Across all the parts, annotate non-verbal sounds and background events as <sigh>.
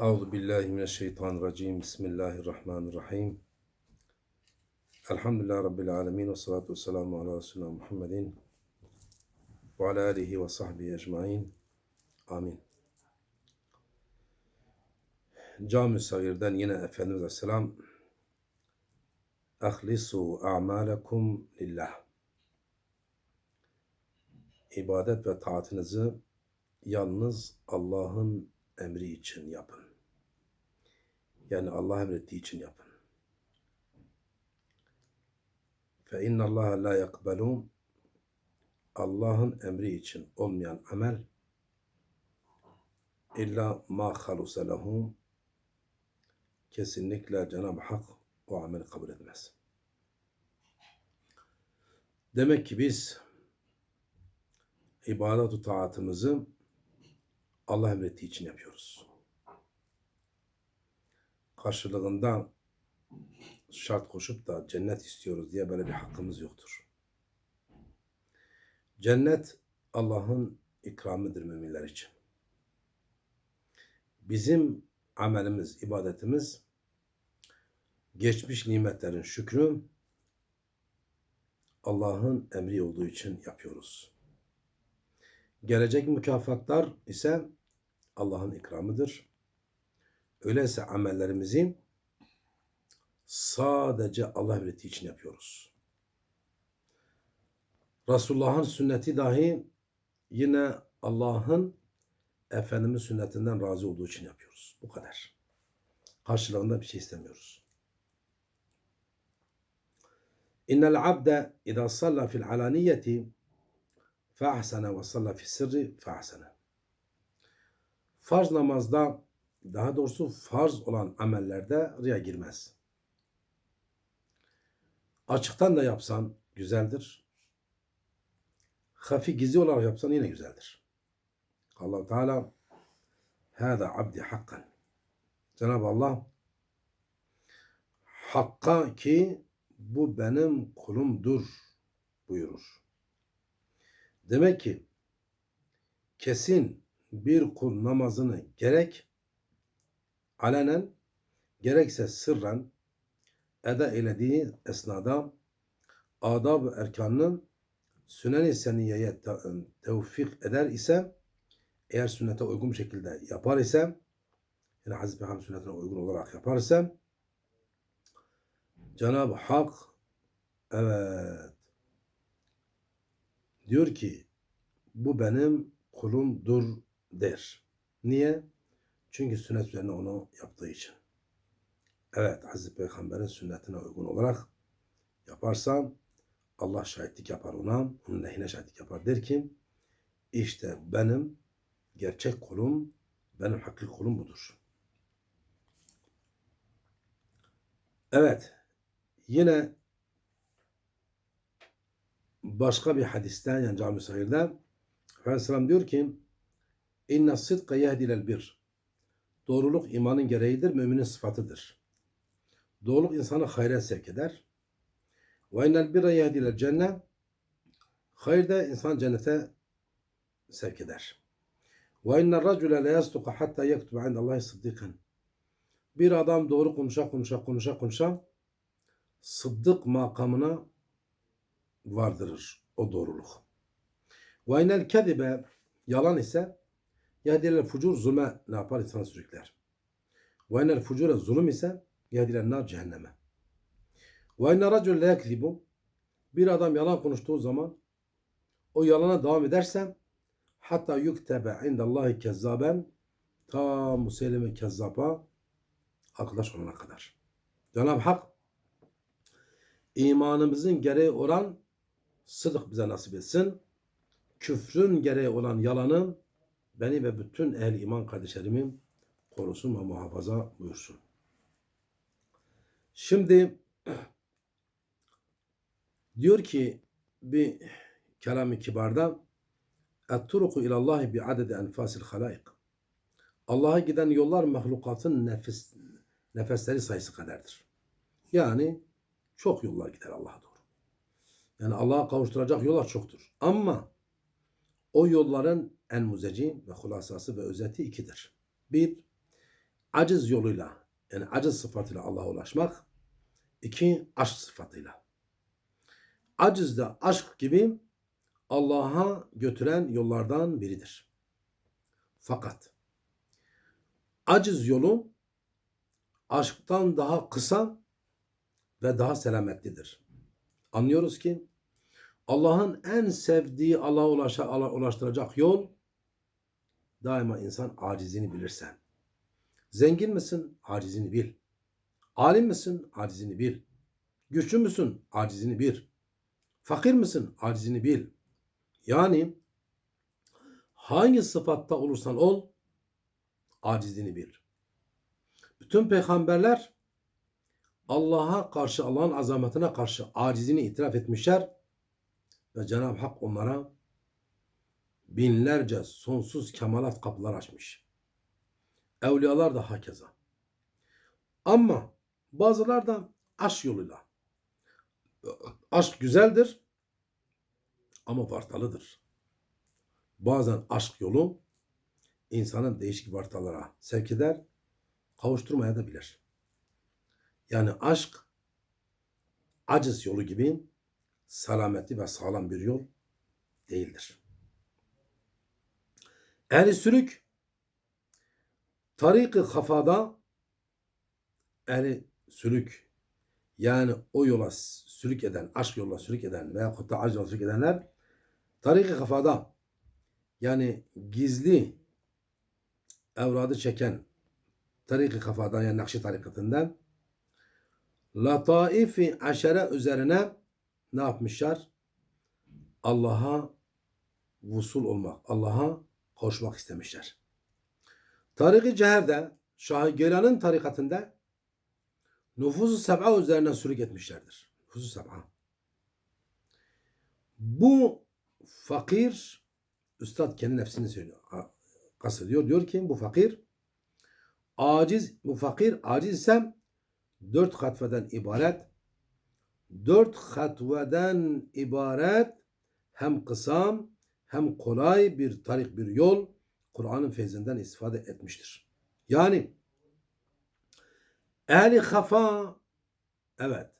Euzu billahi mineşşeytanirracim. Bismillahirrahmanirrahim. Elhamdülillahi rabbil alamin ve salatu vesselamu ala resulina Muhammedin ve ala alihi ve sahbihi ecmaîn. Amin. Cami Sagir'den yine Efendimiz Aleyhisselam Ahlisu a'malekum lillah. İbadet ve taatınızı yalnız Allah'ın emri için yapın. Yani Allah emrettiği için yapın. Fe inna Allah la yakbelu Allah'ın emri için olmayan amel illa ma haluse lehum kesinlikle Cenab-ı Hak o ameli kabul etmez. Demek ki biz ibadet-u taatımızı Allah emrettiği için yapıyoruz. Karşılığında şart koşup da cennet istiyoruz diye böyle bir hakkımız yoktur. Cennet Allah'ın ikramıdır müminler için. Bizim amelimiz, ibadetimiz geçmiş nimetlerin şükrü Allah'ın emri olduğu için yapıyoruz. Gelecek mükafatlar ise Allah'ın ikramıdır. Öyleyse amellerimizi sadece Allah emrettiği için yapıyoruz. Resulullah'ın sünneti dahi yine Allah'ın Efendimiz sünnetinden razı olduğu için yapıyoruz. Bu kadar. Karşılığında bir şey istemiyoruz. İnnel abde idâ salla fil alaniyeti fe'ahsene ve salla fi sirri fe'ahsene. Farz namazda daha doğrusu farz olan amellerde riya girmez. Açıktan da yapsan güzeldir. Hafi gizli olarak yapsan yine güzeldir. allah Teala Hâdâ abdi hakkan. Cenab-ı Allah Hakka ki bu benim kulumdur buyurur. Demek ki kesin bir kul namazını gerek alenen gerekse sırran eda eylediği esnada adab-ı erkanını sünen-i seniyeye tevfik eder ise eğer sünnete uygun şekilde yapar ise yani Hazreti Peygamber sünnetine uygun olarak yapar ise Cenab-ı Hak evet diyor ki bu benim kulumdur der. Niye? Çünkü sünnet üzerine onu yaptığı için. Evet Hazreti Peygamber'in sünnetine uygun olarak yaparsam Allah şahitlik yapar ona, onun lehine şahitlik yapar der ki işte benim gerçek kulum, benim hakiki kulum budur. Evet, yine başka bir hadiste yani Cami Sahir'de Efendimiz diyor ki İnne sıdka yehdilel bir. Doğruluk imanın gereğidir, müminin sıfatıdır. Doğruluk insanı hayra sevk eder. Ve innel birre yehdilel cennet. Hayır da insan cennete sevk eder. Ve innel racule le yastuka hatta yektuba indallahi sıddıkan. Bir adam doğru konuşa konuşa konuşa konuşa sıddık makamına vardırır o doğruluk. Ve innel kedibe yalan ise yehdiler fucur zulme ne yapar insan sürükler. Ve innel fucure zulüm ise yehdiler nar cehenneme. Ve racul le yekzibu bir adam yalan konuştuğu zaman o yalana devam ederse hatta yuktebe indallahi kezzaben ta Museyleme kezzaba arkadaş olana kadar. Cenab-ı Hak imanımızın gereği olan sıdık bize nasip etsin. Küfrün gereği olan yalanı beni ve bütün ehli iman kardeşlerimi korusun ve muhafaza buyursun. Şimdi <clears throat> diyor ki bir kelam-ı kibarda Et-turuku ilallahi bi adedi enfasil halaik. Allah'a giden yollar mahlukatın nefes, nefesleri sayısı kadardır. Yani çok yollar gider Allah'a. Yani Allah'a kavuşturacak yollar çoktur. Ama o yolların en muzeci ve hulasası ve özeti ikidir. Bir, aciz yoluyla yani aciz sıfatıyla Allah'a ulaşmak. İki aşk sıfatıyla. Aciz de aşk gibi Allah'a götüren yollardan biridir. Fakat aciz yolu aşktan daha kısa ve daha selametlidir. Anlıyoruz ki Allah'ın en sevdiği Allah'a ulaşa, Allah'a ulaştıracak yol daima insan acizini bilirsen. Zengin misin? Acizini bil. Alim misin? Acizini bil. Güçlü müsün? Acizini bil. Fakir misin? Acizini bil. Yani hangi sıfatta olursan ol acizini bil. Bütün peygamberler Allah'a karşı Allah'ın azametine karşı acizini itiraf etmişler ve Cenab-ı Hak onlara binlerce sonsuz kemalat kapılar açmış. Evliyalar da hakeza. Ama bazılar da aşk yoluyla. Aşk güzeldir ama vartalıdır. Bazen aşk yolu insanın değişik vartalara sevk eder, kavuşturmaya da bilir. Yani aşk aciz yolu gibi selametli ve sağlam bir yol değildir. Ehli sürük tariki kafada ehli sülük yani o yola sülük eden, aşk yoluna sülük eden veya kutta aciz yola sülük edenler tariki kafada yani gizli evradı çeken tariki kafadan yani Nakşi tarikatından Lataifi aşere üzerine ne yapmışlar? Allah'a vusul olmak, Allah'a koşmak istemişler. Tariki Ceher'de Şah-ı Gelan'ın tarikatında nüfuzu seb'a üzerine sürük etmişlerdir. Nüfuzu seb'a. Bu fakir Üstad kendi nefsini söylüyor. Kastediyor. Diyor ki bu fakir aciz, bu fakir aciz ise dört hatveden ibaret dört hatveden ibaret hem kısam hem kolay bir tarik bir yol Kur'an'ın feyzinden istifade etmiştir. Yani ehli hafa evet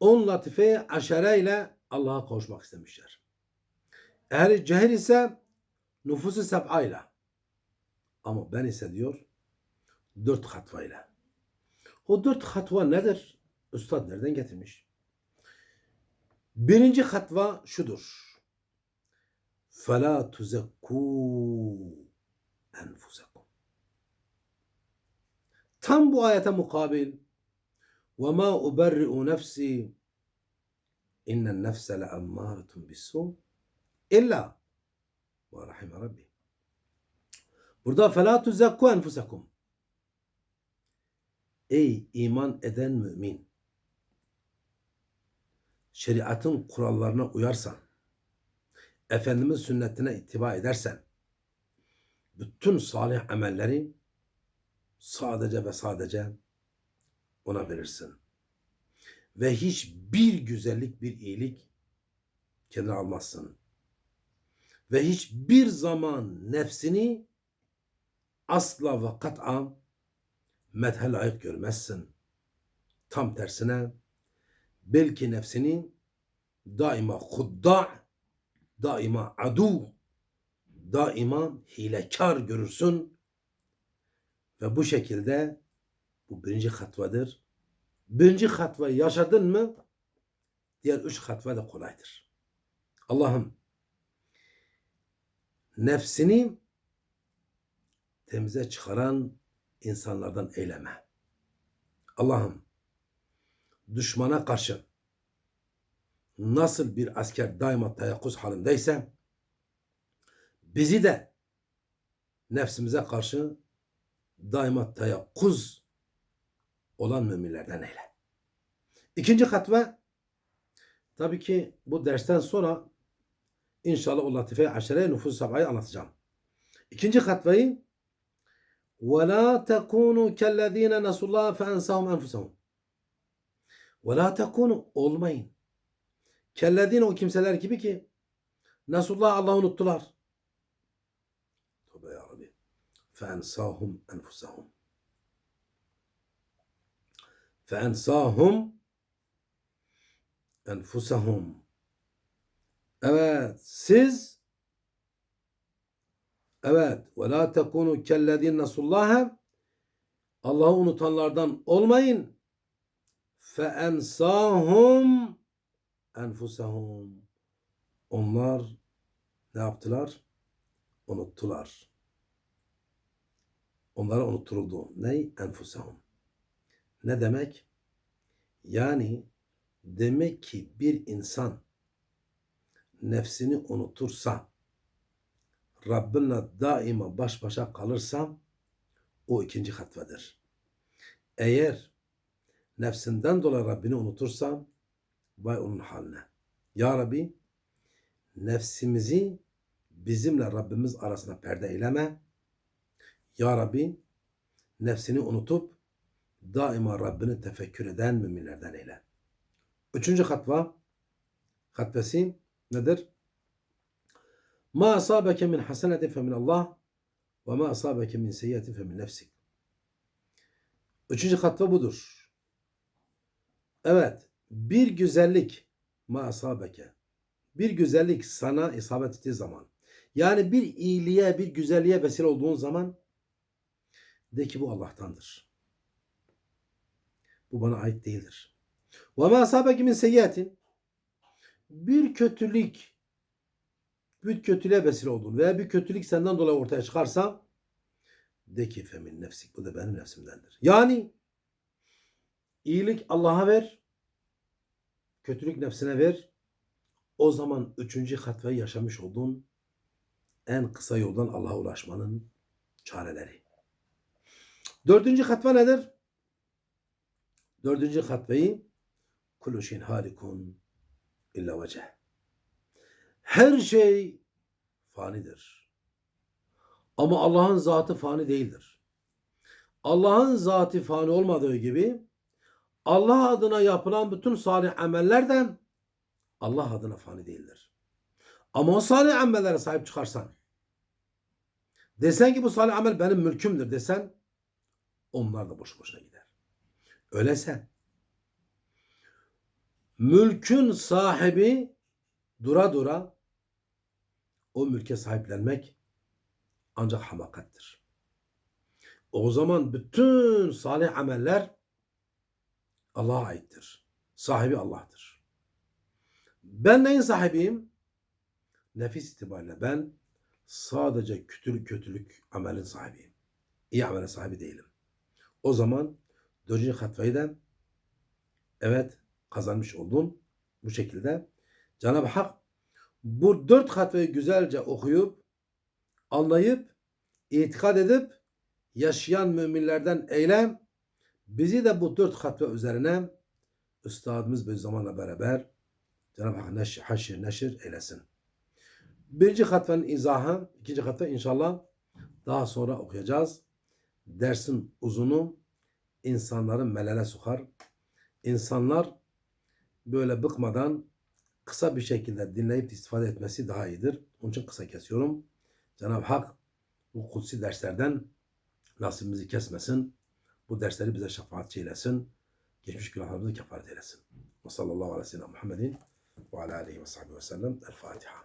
on latife aşere ile Allah'a kavuşmak istemişler. Ehli cehil ise nüfusu seb'a. Ama ben ise diyor dört hatva ile. O dört hatva nedir? Üstad nereden getirmiş? Birinci hatva şudur. فَلَا تُزَكُّوا أَنْفُسَكُمْ Tam bu ayete mukabil وَمَا أُبَرِّئُ نَفْسِي اِنَّ النَّفْسَ لَأَمَّارَةٌ بِالسُّمْ اِلَّا وَرَحِمَ رَبِّي Burada فَلَا تُزَكُّوا أَنْفُسَكُمْ Ey iman eden mümin! Şeriatın kurallarına uyarsan, Efendimiz sünnetine ittiba edersen, bütün salih amelleri sadece ve sadece ona verirsin. Ve hiçbir güzellik, bir iyilik kendine almazsın. Ve hiçbir zaman nefsini asla ve kat'a medhe layık görmezsin. Tam tersine belki nefsini daima hudda, daima adu, daima hilekar görürsün ve bu şekilde bu birinci hatvadır. Birinci hatvayı yaşadın mı diğer üç hatva da kolaydır. Allah'ım nefsini temize çıkaran insanlardan eyleme. Allah'ım düşmana karşı nasıl bir asker daima teyakkuz halindeyse bizi de nefsimize karşı daima teyakkuz olan müminlerden eyle. İkinci hatve tabii ki bu dersten sonra inşallah o latife aşere nüfus sabahı anlatacağım. İkinci hatveyi وَلَا تَكُونُوا كَالَّذ۪ينَ نَسُوا اللّٰهَ فَاَنْسَهُمْ اَنْفُسَهُمْ وَلَا تَكُونُوا Olmayın. Kellediğine o kimseler gibi ki Nasullah Allah'ı unuttular. Tövbe ya Rabbi. فَاَنْسَاهُمْ اَنْفُسَهُمْ فَاَنْسَاهُمْ اَنْفُسَهُمْ Evet siz evet ve la tekunu kellezine nasullaha Allah'ı unutanlardan olmayın. Fe ensahum enfusahum. Onlar ne yaptılar? Unuttular. Onlara unutturuldu. Ney? Enfusahum. Ne demek? Yani demek ki bir insan nefsini unutursa Rabbinle daima baş başa kalırsa o ikinci hatvedir. Eğer nefsinden dolayı Rabbini unutursa vay onun haline. Ya Rabbi nefsimizi bizimle Rabbimiz arasında perde eyleme. Ya Rabbi nefsini unutup daima Rabbini tefekkür eden müminlerden eyle. Üçüncü hatva hatvesi nedir? Ma asabeke min hasenetin fe min Allah ve ma asabeke min seyyiyetin fe min nefsik. Üçüncü hatva budur. Evet, bir güzellik ma asabeke. Bir güzellik sana isabet ettiği zaman. Yani bir iyiliğe, bir güzelliğe vesile olduğun zaman de ki bu Allah'tandır. Bu bana ait değildir. Ve ma asabeke min seyyiyetin. Bir kötülük bir kötülüğe vesile oldun veya bir kötülük senden dolayı ortaya çıkarsa de ki femin nefsik bu da benim nefsimdendir. Yani iyilik Allah'a ver, kötülük nefsine ver. O zaman üçüncü hatveyi yaşamış olduğun en kısa yoldan Allah'a ulaşmanın çareleri. Dördüncü hatva nedir? Dördüncü hatveyi kullu şeyin halikun illa veceh. Her şey fanidir. Ama Allah'ın zatı fani değildir. Allah'ın zatı fani olmadığı gibi Allah adına yapılan bütün salih ameller de Allah adına fani değildir. Ama o salih amellere sahip çıkarsan desen ki bu salih amel benim mülkümdür desen onlar da boş boşuna gider. Öyleyse mülkün sahibi dura dura o mülke sahiplenmek ancak hamakattir. O zaman bütün salih ameller Allah'a aittir. Sahibi Allah'tır. Ben neyin sahibiyim? Nefis itibariyle ben sadece kötülük kötülük amelin sahibiyim. İyi amelin sahibi değilim. O zaman dördüncü hatvayı da evet kazanmış oldum. Bu şekilde Cenab-ı Hak bu dört hatvayı güzelce okuyup, anlayıp, itikad edip yaşayan müminlerden eylem bizi de bu dört hatva üzerine Üstadımız bir zamanla beraber Cenab-ı Hak neşir, haşir, neşir eylesin. Birinci hatvanın izahı, ikinci hatva inşallah daha sonra okuyacağız. Dersin uzunu insanları melele sokar. İnsanlar böyle bıkmadan kısa bir şekilde dinleyip istifade etmesi daha iyidir. Onun için kısa kesiyorum. Cenab-ı Hak bu kutsi derslerden nasibimizi kesmesin. Bu dersleri bize şefaatçi eylesin. Geçmiş günahlarımızı kefaret eylesin. Ve sallallahu aleyhi ve sellem Muhammedin ve aleyhi ve sellem. El Fatiha.